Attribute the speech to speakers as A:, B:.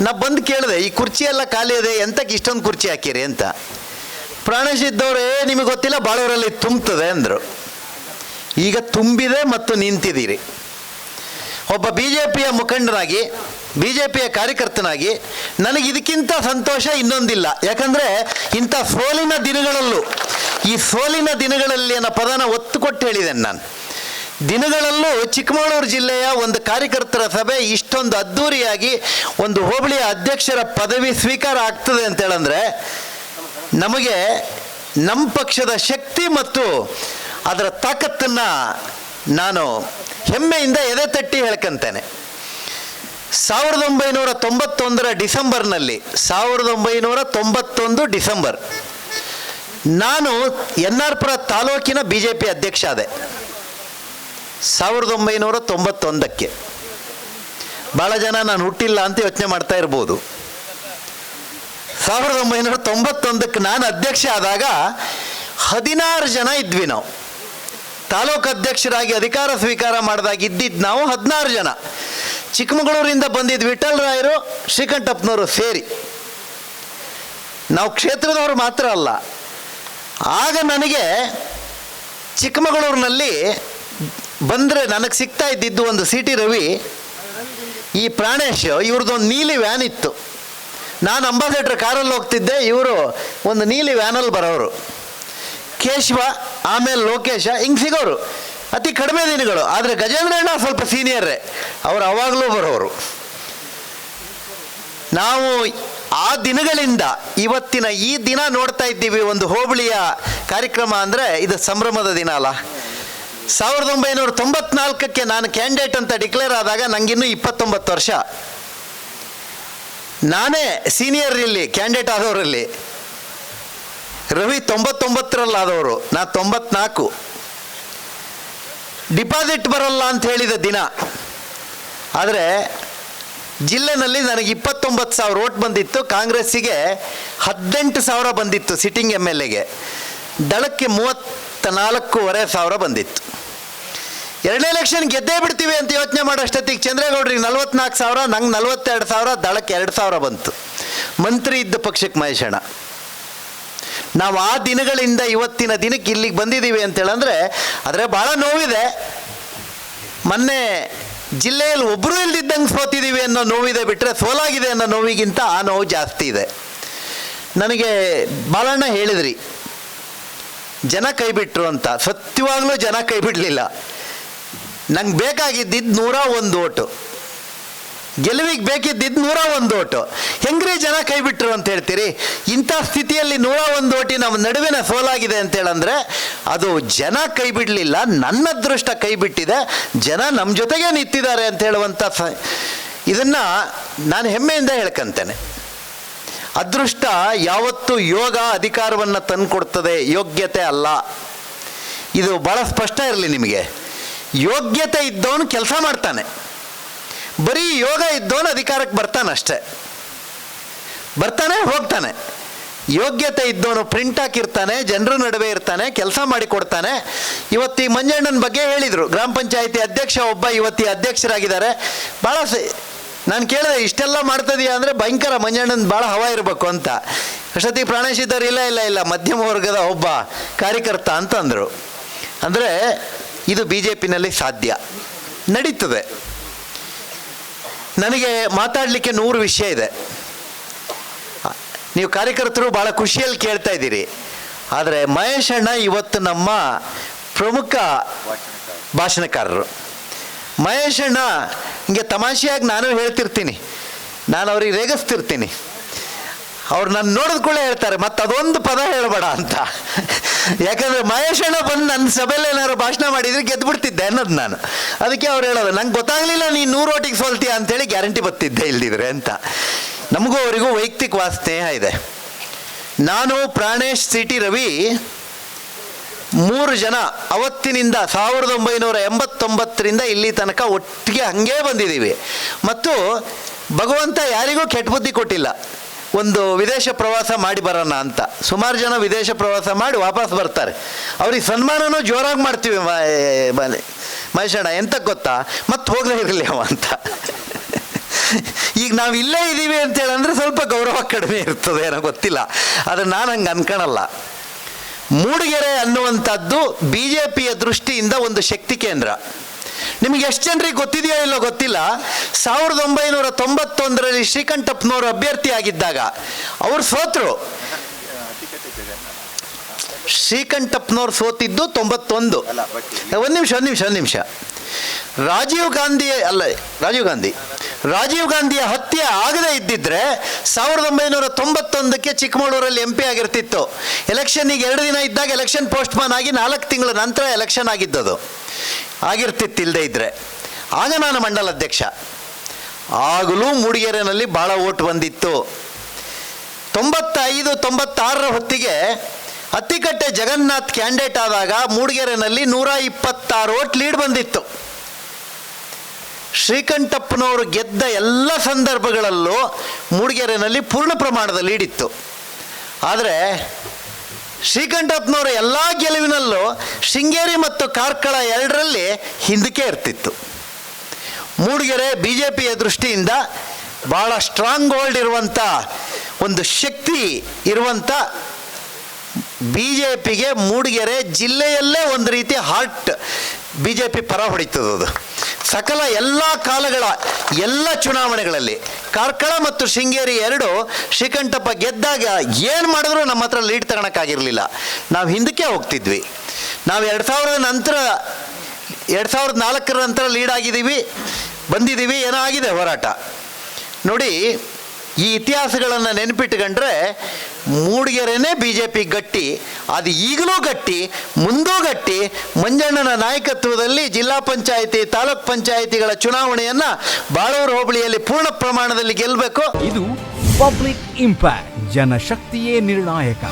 A: ನಾ ಬಂದು ಕೇಳಿದೆ, ಈ ಕುರ್ಚಿ ಎಲ್ಲ ಖಾಲಿ ಇದೆ, ಎಂತಕ್ಕೆ ಇಷ್ಟೊಂದು ಕುರ್ಚಿ ಹಾಕಿರಿ? ಅಂತ. ಪ್ರಾಣೇಶ್ ಇದ್ದವ್ರೆ ನಿಮಗೆ ಗೊತ್ತಿಲ್ಲ, ಬಾಳೂರಲ್ಲಿ ತುಂಬ್ತದೆ ಅಂದರು. ಈಗ ತುಂಬಿದೆ ಮತ್ತು ನಿಂತಿದ್ದೀರಿ. ಒಬ್ಬ ಬಿ ಜೆ ಪಿಯ ಮುಖಂಡನಾಗಿ ಬಿ ಜೆ ಪಿಯ ಕಾರ್ಯಕರ್ತನಾಗಿ, ನನಗೆ ಇದಕ್ಕಿಂತ ಸಂತೋಷ ಇನ್ನೊಂದಿಲ್ಲ. ಯಾಕಂದರೆ, ಇಂಥ ಸೋಲಿನ ದಿನಗಳಲ್ಲೂ, ಈ ಸೋಲಿನ ದಿನಗಳಲ್ಲಿ ಅನ್ನೋ ಪದನ ಒತ್ತು ಕೊಟ್ಟು ಹೇಳಿದ್ದೇನೆ ನಾನು. ದಿನಗಳಲ್ಲೂ ಚಿಕ್ಕಮಗಳೂರು ಜಿಲ್ಲೆಯ ಒಂದು ಕಾರ್ಯಕರ್ತರ ಸಭೆ ಇಷ್ಟೊಂದು ಅದ್ಧೂರಿಯಾಗಿ ಒಂದು ಹೋಬಳಿಯ ಅಧ್ಯಕ್ಷರ ಪದವಿ ಸ್ವೀಕಾರ ಆಗ್ತದೆ ಅಂತೇಳಂದ್ರೆ ನಮಗೆ ನಮ್ಮ ಪಕ್ಷದ ಶಕ್ತಿ ಮತ್ತು ಅದರ ತಾಕತ್ತನ್ನು ನಾನು ಹೆಮ್ಮೆಯಿಂದ ಎದೆ ತಟ್ಟಿ ಹೇಳ್ಕಂತೇನೆ. ಸಾವಿರದ ಒಂಬೈನೂರ ತೊಂಬತ್ತೊಂದರ ಡಿಸೆಂಬರ್ನಲ್ಲಿ, ಸಾವಿರದ ಒಂಬೈನೂರ ತೊಂಬತ್ತೊಂದು ಡಿಸೆಂಬರ್, ನಾನು ಎನ್ ಆರ್ ಪುರ ತಾಲೂಕಿನ ಬಿ ಜೆ ಪಿ ಅಧ್ಯಕ್ಷ ಆದೆ. ಸಾವಿರದ ಒಂಬೈನೂರ ತೊಂಬತ್ತೊಂದಕ್ಕೆ. ಭಾಳ ಜನ ನಾನು ಹುಟ್ಟಿಲ್ಲ ಅಂತ ಯೋಚನೆ ಮಾಡ್ತಾ ಇರ್ಬೋದು. ಸಾವಿರದ ಒಂಬೈನೂರ ತೊಂಬತ್ತೊಂದಕ್ಕೆ ನಾನು ಅಧ್ಯಕ್ಷ ಆದಾಗ ಹದಿನಾರು ಜನ ಇದ್ವಿ ನಾವು. ತಾಲೂಕು ಅಧ್ಯಕ್ಷರಾಗಿ ಅಧಿಕಾರ ಸ್ವೀಕಾರ ಮಾಡಿದಾಗ ಇದ್ದಿದ್ದು ನಾವು ಹದಿನಾರು ಜನ. ಚಿಕ್ಕಮಗಳೂರಿಂದ ಬಂದಿದ್ದು ವಿಠಲ್ ರಾಯರು, ಶ್ರೀಕಂಠಪ್ಪನವರು ಸೇರಿ. ನಾವು ಕ್ಷೇತ್ರದವರು ಮಾತ್ರ ಅಲ್ಲ. ಆಗ ನನಗೆ ಚಿಕ್ಕಮಗಳೂರಿನಲ್ಲಿ ಬಂದರೆ ನನಗೆ ಸಿಗ್ತಾ ಇದ್ದಿದ್ದು ಒಂದು ಸಿ ಟಿ ರವಿ. ಈ ಪ್ರಾಣೇಶ್ ಇವ್ರದ್ದೊಂದು ನೀಲಿ ವ್ಯಾನ್ ಇತ್ತು. ನಾನು ಅಂಬಾಸೆಡ್ರ್ ಕಾರಲ್ಲಿ ಹೋಗ್ತಿದ್ದೆ, ಇವರು ಒಂದು ನೀಲಿ ವ್ಯಾನಲ್ಲಿ ಬರೋರು. ಕೇಶವ, ಆಮೇಲೆ ಲೋಕೇಶ, ಹಿಂಗೆ ಸಿಗೋರು. ಅತಿ ಕಡಿಮೆ ದಿನಗಳು, ಆದರೆ ಗಜೇಂದ್ರಣ್ಣ ಸ್ವಲ್ಪ ಸೀನಿಯರೇ ಅವರು ಅವಾಗಲೂ ಬರೋರು. ನಾವು ಆ ದಿನಗಳಿಂದ ಇವತ್ತಿನ ಈ ದಿನ ನೋಡ್ತಾ ಇದ್ದೀವಿ ಒಂದು ಹೋಬಳಿಯ ಕಾರ್ಯಕ್ರಮ ಅಂದರೆ ಇದು ಸಂಭ್ರಮದ ದಿನ ಅಲ್ಲ. ಸಾವಿರದ ಒಂಬೈನೂರ ತೊಂಬತ್ನಾಲ್ಕಕ್ಕೆ ನಾನು ಕ್ಯಾಂಡಿಡೇಟ್ ಅಂತ ಡಿಕ್ಲೇರ್ ಆದಾಗ ನನಗಿನ್ನೂ ಇಪ್ಪತ್ತೊಂಬತ್ತು ವರ್ಷ. ನಾನೇ ಸೀನಿಯರ್ ಇಲ್ಲಿ, ಕ್ಯಾಂಡಿಡೇಟ್ ಆದವರಲ್ಲಿ. ರವಿ ತೊಂಬತ್ತೊಂಬತ್ತರಲ್ಲಾದವರು, ನಾ ತೊಂಬತ್ನಾಲ್ಕು. ಡಿಪಾಸಿಟ್ ಬರಲ್ಲ ಅಂತ ಹೇಳಿದ ದಿನ. ಆದರೆ ಜಿಲ್ಲೆನಲ್ಲಿ ನನಗೆ ಇಪ್ಪತ್ತೊಂಬತ್ತು ಸಾವಿರ ಓಟ್ ಬಂದಿತ್ತು, ಕಾಂಗ್ರೆಸ್ಸಿಗೆ ಹದಿನೆಂಟು ಸಾವಿರ ಬಂದಿತ್ತು, ಸಿಟ್ಟಿಂಗ್ ಎಂ ಎಲ್ ಎಗೆ. ದಳಕ್ಕೆ ಮೂವತ್ತ ನಾಲ್ಕೂವರೆ ಸಾವಿರ ಬಂದಿತ್ತು. ಎರಡನೇ ಎಲೆಕ್ಷನ್ ಗೆದ್ದೇ ಬಿಡ್ತೀವಿ ಅಂತ ಯೋಚನೆ ಮಾಡೋಷ್ಟೊತ್ತಿಗೆ ಚಂದ್ರೇಗೌಡರಿಗೆ ನಲ್ವತ್ನಾಲ್ಕು ಸಾವಿರ, ನಂಗೆ ನಲ್ವತ್ತೆರಡು ಸಾವಿರ, ದಳಕ್ಕೆ ಎರಡು ಸಾವಿರ ಬಂತು. ಮಂತ್ರಿ ಇದ್ದ ಪಕ್ಷಕ್ಕೆ ಮಹೇಶಣ್ಣ ನಾವು ಆ ದಿನಗಳಿಂದ ಇವತ್ತಿನ ದಿನಕ್ಕೆ ಇಲ್ಲಿಗೆ ಬಂದಿದ್ದೀವಿ ಅಂತೇಳಂದ್ರೆ ಆದರೆ ಭಾಳ ನೋವಿದೆ. ಮೊನ್ನೆ ಜಿಲ್ಲೆಯಲ್ಲಿ ಒಬ್ಬರು ಇಲ್ದಿದ್ದಂಗೆ ಸೋತಿದ್ದೀವಿ ಅನ್ನೋ ನೋವಿದೆ ಬಿಟ್ಟರೆ ಸೋಲಾಗಿದೆ ಅನ್ನೋ ನೋವಿಗಿಂತ ಆ ನೋವು ಜಾಸ್ತಿ ಇದೆ. ನನಗೆ ಬಾಲಣ್ಣ ಹೇಳಿದ್ರಿ, ಜನ ಕೈಬಿಟ್ರು ಅಂತ. ಸತ್ಯವಾಗ್ಲೂ ಜನ ಕೈ ಬಿಡಲಿಲ್ಲ. ನಂಗೆ ಬೇಕಾಗಿದ್ದಿದ್ದು ನೂರ ಒಂದು ಓಟು. ಗೆಲುವಿಗೆ ಬೇಕಿದ್ದಿದ್ದು ನೂರ ಒಂದು ಓಟು. ಹೆಂಗ್ರಿ ಜನ ಕೈ ಬಿಟ್ಟರು ಅಂತ ಹೇಳ್ತೀರಿ? ಇಂಥ ಸ್ಥಿತಿಯಲ್ಲಿ ನೂರ ಒಂದು ಓಟಿ ನಮ್ಮ ನಡುವಿನ ಸೋಲಾಗಿದೆ ಅಂತೇಳಂದ್ರೆ ಅದು ಜನ ಕೈ ಬಿಡಲಿಲ್ಲ, ನನ್ನ ಅದೃಷ್ಟ ಕೈ ಬಿಟ್ಟಿದೆ, ಜನ ನಮ್ಮ ಜೊತೆಗೆ ನಿಂತಿದ್ದಾರೆ ಅಂತ ಹೇಳುವಂಥ ಸ, ಇದನ್ನು ನಾನು ಹೆಮ್ಮೆಯಿಂದ ಹೇಳ್ಕಂತೇನೆ. ಅದೃಷ್ಟ ಯಾವತ್ತೂ ಯೋಗ ಅಧಿಕಾರವನ್ನು ತಂದುಕೊಡ್ತದೆ, ಯೋಗ್ಯತೆ ಅಲ್ಲ. ಇದು ಭಾಳ ಸ್ಪಷ್ಟ ಇರಲಿ ನಿಮಗೆ. ಯೋಗ್ಯತೆ ಇದ್ದವನು ಕೆಲಸ ಮಾಡ್ತಾನೆ. ಬರೀ ಯೋಗ ಇದ್ದವನು ಅಧಿಕಾರಕ್ಕೆ ಬರ್ತಾನೆ ಅಷ್ಟೇ. ಬರ್ತಾನೆ, ಹೋಗ್ತಾನೆ. ಯೋಗ್ಯತೆ ಇದ್ದವನು ಪ್ರಿಂಟ್ ಹಾಕಿರ್ತಾನೆ, ಜನರ ನಡುವೆ ಇರ್ತಾನೆ, ಕೆಲಸ ಮಾಡಿ ಕೊಡ್ತಾನೆ. ಇವತ್ತು ಮಂಜಣ್ಣನ ಬಗ್ಗೆ ಹೇಳಿದರು. ಗ್ರಾಮ ಪಂಚಾಯಿತಿ ಅಧ್ಯಕ್ಷ ಒಬ್ಬ ಇವತ್ತಿ ಅಧ್ಯಕ್ಷರಾಗಿದ್ದಾರೆ. ಭಾಳ ನಾನು ಕೇಳಿದೆ, ಇಷ್ಟೆಲ್ಲ ಮಾಡ್ತದೀಯ ಅಂದರೆ ಭಯಂಕರ ಮಂಜಣ್ಣನ ಭಾಳ ಹವ ಇರಬೇಕು ಅಂತ. ಅಷ್ಟೊತ್ತಿಗೆ ಪ್ರಾಣೇಶಿದ್ದವ್ರು ಇಲ್ಲ ಇಲ್ಲ ಇಲ್ಲ, ಮಧ್ಯಮ ವರ್ಗದ ಒಬ್ಬ ಕಾರ್ಯಕರ್ತ ಅಂತಂದರು. ಅಂದರೆ ಇದು ಬಿ ಜೆ ಪಿನಲ್ಲಿ ಸಾಧ್ಯ. ನಡೀತದೆ. ನನಗೆ ಮಾತಾಡಲಿಕ್ಕೆ ನೂರು ವಿಷಯ ಇದೆ. ನೀವು ಕಾರ್ಯಕರ್ತರು ಭಾಳ ಖುಷಿಯಲ್ಲಿ ಕೇಳ್ತಾ ಇದ್ದೀರಿ. ಆದರೆ ಮಹೇಶ್ ಅಣ್ಣ ಇವತ್ತು ನಮ್ಮ ಪ್ರಮುಖ ಭಾಷಣಕಾರರು. ಮಹೇಶ್ ಅಣ್ಣ, ಹಿಂಗೆ ತಮಾಷೆಯಾಗಿ ನಾನು ಹೇಳ್ತಿರ್ತೀನಿ. ನಾನು ಅವ್ರಿಗೆ ರೇಗಿಸ್ತಿರ್ತೀನಿ. ಅವ್ರು ನನ್ನ ನೋಡಿದ ಕೂಡ ಹೇಳ್ತಾರೆ ಮತ್ತೆ ಅದೊಂದು ಪದ ಹೇಳಬೇಡ ಅಂತ. ಯಾಕಂದ್ರೆ ಮಹೇಶ್ ಅಣ್ಣ ಬಂದು ನನ್ನ ಸಭೆಯಲ್ಲಿ ಏನಾದ್ರು ಭಾಷಣ ಮಾಡಿದ್ರೆ ಗೆದ್ದುಬಿಡ್ತಿದ್ದೆ ಅನ್ನೋದು ನಾನು. ಅದಕ್ಕೆ ಅವ್ರು ಹೇಳೋದು, ನಂಗೆ ಗೊತ್ತಾಗ್ಲಿಲ್ಲ ನೀನು ನೂರು ಓಟಿಗೆ ಸೋಲ್ತೀಯ ಅಂತೇಳಿ ಗ್ಯಾರಂಟಿ ಬರ್ತಿದ್ದೆ ಇಲ್ದಿದ್ರೆ ಅಂತ. ನಮಗೂ ಅವರಿಗೂ ವೈಯಕ್ತಿಕವಾದ ಸ್ನೇಹ ಇದೆ. ನಾನು ಪ್ರಾಣೇಶ್ ಸಿ ಟಿ ರವಿ ಮೂರು ಜನ ಅವತ್ತಿನಿಂದ ಸಾವಿರದ ಒಂಬೈನೂರ ಎಂಬತ್ತೊಂಬತ್ತರಿಂದ ಇಲ್ಲಿ ತನಕ ಒಟ್ಟಿಗೆ ಹಂಗೇ ಬಂದಿದ್ದೀವಿ. ಮತ್ತು ಭಗವಂತ ಯಾರಿಗೂ ಕೆಟ್ಟ ಬುದ್ಧಿ ಕೊಟ್ಟಿಲ್ಲ. ಒಂದು ವಿದೇಶ ಪ್ರವಾಸ ಮಾಡಿ ಬರೋಣ ಅಂತ. ಸುಮಾರು ಜನ ವಿದೇಶ ಪ್ರವಾಸ ಮಾಡಿ ವಾಪಸ್ ಬರ್ತಾರೆ. ಅವ್ರಿಗೆ ಸನ್ಮಾನನೂ ಜೋರಾಗಿ ಮಾಡ್ತೀವಿ ಮಹೇಶಣ್ಣ ಎಂತ ಗೊತ್ತಾ? ಮತ್ತೆ ಹೋಗದೇ ಇರಲಿ ಅವ ಅಂತ. ಈಗ ನಾವು ಇಲ್ಲೇ ಇದ್ದೀವಿ ಅಂತೇಳಿ ಅಂದರೆ ಸ್ವಲ್ಪ ಗೌರವ ಕಡಿಮೆ ಇರ್ತದೆ ಏನೋ ಗೊತ್ತಿಲ್ಲ. ಆದರೆ ನಾನು ಹಂಗೆ ಅನ್ಕೊಳಲ್ಲ ಮೂಡಿಗೆರೆ ಅನ್ನುವಂಥದ್ದು ಬಿ ಜೆ ಪಿಯ ದೃಷ್ಟಿಯಿಂದ ಒಂದು ಶಕ್ತಿ ಕೇಂದ್ರ. ನಿಮಗೆ ಎಷ್ಟು ಜನರಿಗೆ ಗೊತ್ತಿದೆಯೋ ಇಲ್ಲೋ ಗೊತ್ತಿಲ್ಲ. ಸಾವಿರದ ಒಂಬೈನೂರ ತೊಂಬತ್ತೊಂದರಲ್ಲಿ ಶ್ರೀಕಂಠಪ್ಪನವರು ಅಭ್ಯರ್ಥಿ ಆಗಿದ್ದಾಗ ಅವ್ರು ಸೋತರು. ಶ್ರೀಕಂಠಪ್ಪನವ್ರು ಸೋತಿದ್ದು ತೊಂಬತ್ತೊಂದು. ಒಂದು ನಿಮಿಷ ಒಂದು ನಿಮಿಷ ಒಂದು ನಿಮಿಷ. ರಾಜೀವ್ ಗಾಂಧಿ ಅಲ್ಲ ರಾಜೀವ್ ಗಾಂಧಿ. ರಾಜೀವ್ ಗಾಂಧಿಯ ಹತ್ಯೆ ಆಗದೇ ಇದ್ದಿದ್ರೆ ಸಾವಿರದ ಒಂಬೈನೂರ ತೊಂಬತ್ತೊಂದಕ್ಕೆ ಚಿಕ್ಕಮಗಳೂರಲ್ಲಿ ಎಂ ಪಿ ಆಗಿರ್ತಿತ್ತು. ಎಲೆಕ್ಷನ್ನಿಗೆ ಎರಡು ದಿನ ಇದ್ದಾಗ ಎಲೆಕ್ಷನ್ ಪೋಸ್ಟ್ಮಾನ್ ಆಗಿ ನಾಲ್ಕು ತಿಂಗಳ ನಂತರ ಎಲೆಕ್ಷನ್ ಆಗಿದ್ದದು. ಆಗಿರ್ತಿತ್ತು ಇಲ್ಲದೆ ಇದ್ದರೆ ಆಗ ನಾನು ಮಂಡಲ ಅಧ್ಯಕ್ಷ. ಆಗಲೂ ಮೂಡಿಗೆರೆನಲ್ಲಿ ಭಾಳ ಓಟ್ ಬಂದಿತ್ತು. ತೊಂಬತ್ತೈದು ತೊಂಬತ್ತಾರರ ಹೊತ್ತಿಗೆ ಅತ್ತಿಕಟ್ಟೆ ಜಗನ್ನಾಥ್ ಕ್ಯಾಂಡಿಡೇಟ್ ಆದಾಗ ಮೂಡಿಗೆರೆನಲ್ಲಿ ನೂರ ಇಪ್ಪತ್ತಾರು ಓಟ್ ಲೀಡ್ ಬಂದಿತ್ತು. ಶ್ರೀಕಂಠಪ್ಪನವರು ಗೆದ್ದ ಎಲ್ಲ ಸಂದರ್ಭಗಳಲ್ಲೂ ಮೂಡಿಗೆರೆನಲ್ಲಿ ಪೂರ್ಣ ಪ್ರಮಾಣದ ಲೀಡ್ ಇತ್ತು. ಆದರೆ ಶ್ರೀಕಂಠಪ್ಪನವರ ಎಲ್ಲ ಗೆಲುವಿನಲ್ಲೂ ಶೃಂಗೇರಿ ಮತ್ತು ಕಾರ್ಕಳ ಎರಡರಲ್ಲಿ ಹಿಂದಕ್ಕೆ ಇರ್ತಿತ್ತು. ಮೂಡಿಗೆರೆ ಬಿ ಜೆ ಪಿಯ ದೃಷ್ಟಿಯಿಂದ ಭಾಳ ಸ್ಟ್ರಾಂಗ್ ಹೋಲ್ಡ್ ಇರುವಂಥ ಒಂದು ಶಕ್ತಿ ಇರುವಂಥ ಬಿ ಜೆ ಪಿಗೆ ಮೂಡಿಗೆರೆ ಜಿಲ್ಲೆಯಲ್ಲೇ ಒಂದು ರೀತಿ ಹಾರ್ಟ್ ಬಿ ಜೆ ಪಿ ಪರ ಹೊಡಿತದದು ಸಕಲ ಎಲ್ಲ ಕಾಲಗಳ, ಎಲ್ಲ ಚುನಾವಣೆಗಳಲ್ಲಿ ಕಾರ್ಕಳ ಮತ್ತು ಶೃಂಗೇರಿ ಎರಡು ಶ್ರೀಕಂಠಪ್ಪ ಗೆದ್ದಾಗ ಏನು ಮಾಡಿದ್ರು ನಮ್ಮ ಹತ್ರ ಲೀಡ್ ತಗೊಳಕ್ಕಾಗಿರಲಿಲ್ಲ. ನಾವು ಹಿಂದಕ್ಕೆ ಹೋಗ್ತಿದ್ವಿ. ನಾವು ಎರಡು ಸಾವಿರದ ನಂತರ, ಎರಡು ಸಾವಿರದ ನಾಲ್ಕರ ನಂತರ ಲೀಡ್ ಆಗಿದ್ದೀವಿ, ಬಂದಿದ್ದೀವಿ ಏನೋ ಆಗಿದೆ ಹೋರಾಟ. ನೋಡಿ, ಈ ಇತಿಹಾಸಗಳನ್ನು ನೆನಪಿಟ್ಕೊಂಡ್ರೆ ಮೂಡಿಗೆರೆನೇ ಬಿ ಜೆ ಪಿ ಗಟ್ಟಿ, ಅದು ಈಗಲೂ ಗಟ್ಟಿ, ಮುಂದೂ ಗಟ್ಟಿ. ಮಂಜಣ್ಣನ ನಾಯಕತ್ವದಲ್ಲಿ ಜಿಲ್ಲಾ ಪಂಚಾಯಿತಿ, ತಾಲೂಕ್ ಪಂಚಾಯಿತಿಗಳ ಚುನಾವಣೆಯನ್ನು ಬಾಳೂರು ಹೋಬಳಿಯಲ್ಲಿ ಪೂರ್ಣ ಪ್ರಮಾಣದಲ್ಲಿ ಗೆಲ್ಲಬೇಕು
B: ಇದು ಪಬ್ಲಿಕ್ ಇಂಪ್ಯಾಕ್ಟ್, ಜನಶಕ್ತಿಯೇ ನಿರ್ಣಾಯಕ.